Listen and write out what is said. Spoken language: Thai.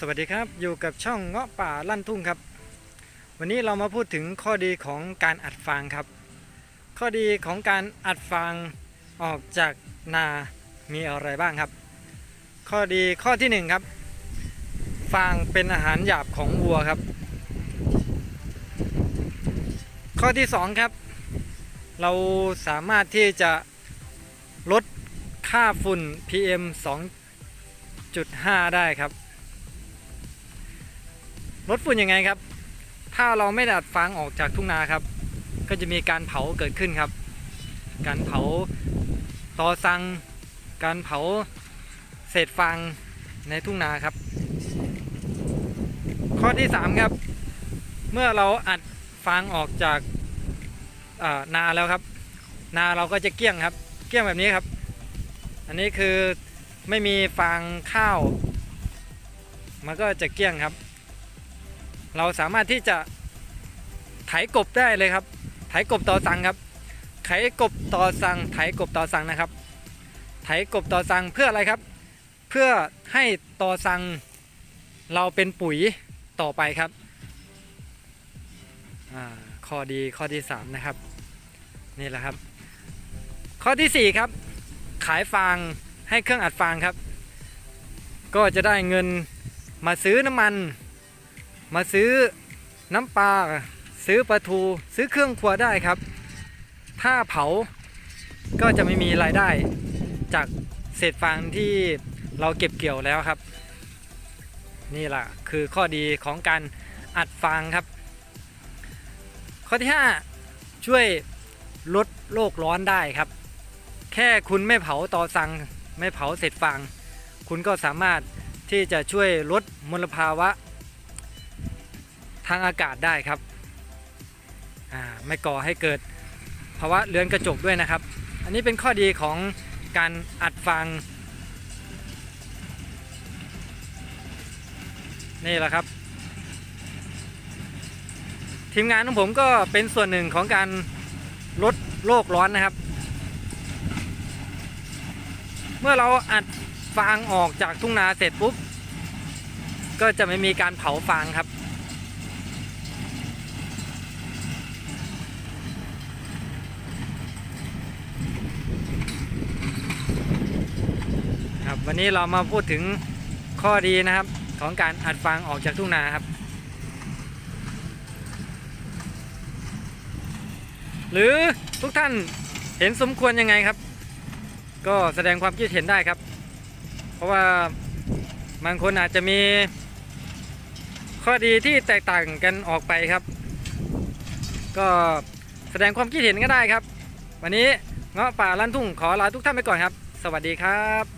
สวัสดีครับอยู่กับช่องเงาะป่าลั่นทุ่งครับ วันนี้เรามาพูดถึงข้อดีของการอัดฟางครับ ข้อดีของการอัดฟางออกจากนามีอะไรบ้างครับ ข้อดีข้อที่หนึ่งครับฟางเป็นอาหารหยาบของวัวครับ ข้อที่สองครับ เราสามารถที่จะลดค่าฝุ่น PM 2.5 ได้ครับ ลดฝุ่นยังไงครับ ถ้าเราไม่ดัดฟางออกจากทุ่งนาครับ ก็จะมีการเผาเกิดขึ้นครับ การเผาตอสัง การเผาเศษฟางในทุ่งนาครับ ข้อที่ 3 ครับ เมื่อเราอัดฟางออกจากนาแล้วครับ นาเราก็จะเกี้ยงครับ เกี้ยงแบบนี้ครับ อันนี้คือไม่มีฟางข้าว มันก็จะเกี้ยงครับ เราสามารถที่จะไถกบได้เลยครับ ไถกบต่อสังครับ ไถกบต่อสังไถกบต่อสังนะครับ ไถกบต่อสังเพื่ออะไรครับ เพื่อให้ต่อสังเราเป็นปุ๋ยต่อไปครับข้อดีข้อที่ 3 นะครับ นี่แหละครับ ข้อทีสี่ 4 ครับ ขายฟางให้เครื่องอัดฟางครับ ก็จะได้เงินมาซื้อน้ำมัน มาซื้อน้ำปลาซื้อปลาทูซื้อเครื่องครัวได้ครับ ถ้าเผาก็จะไม่มีรายได้จากเศษฟางที่เราเก็บเกี่ยวแล้วครับ นี่แหละคือข้อดีของการอัดฟางครับ ข้อที่ 5 ช่วยลดโลกร้อนได้ครับ แค่คุณไม่เผาต่อสังไม่เผาเศษฟาง คุณก็สามารถที่จะช่วยลดมลภาวะ ทางอากาศได้ครับไม่ก่อให้เกิดภาวะเรือนกระจกด้วยนะครับ อันนี้เป็นข้อดีของการอัดฟางนี่แหละครับ ทีมงานของผมก็เป็นส่วนหนึ่งของการลดโลกร้อนนะครับ เมื่อเราอัดฟางออกจากทุ่งนาเสร็จปุ๊บ ก็จะไม่มีการเผาฟางครับ วันนี้เรามาพูดถึงข้อดีนะครับ ของการอัดฟางออกจากทุ่งนาครับ หรือทุกท่านเห็นสมควรยังไงครับ ก็แสดงความคิดเห็นได้ครับ เพราะว่าบางคนอาจจะมี ข้อดีที่แตกต่างกันออกไปครับ ก็แสดงความคิดเห็นก็ได้ครับ วันนี้เงาะป่าลั่นทุ่งขอลาทุกท่านไปก่อนครับ สวัสดีครับ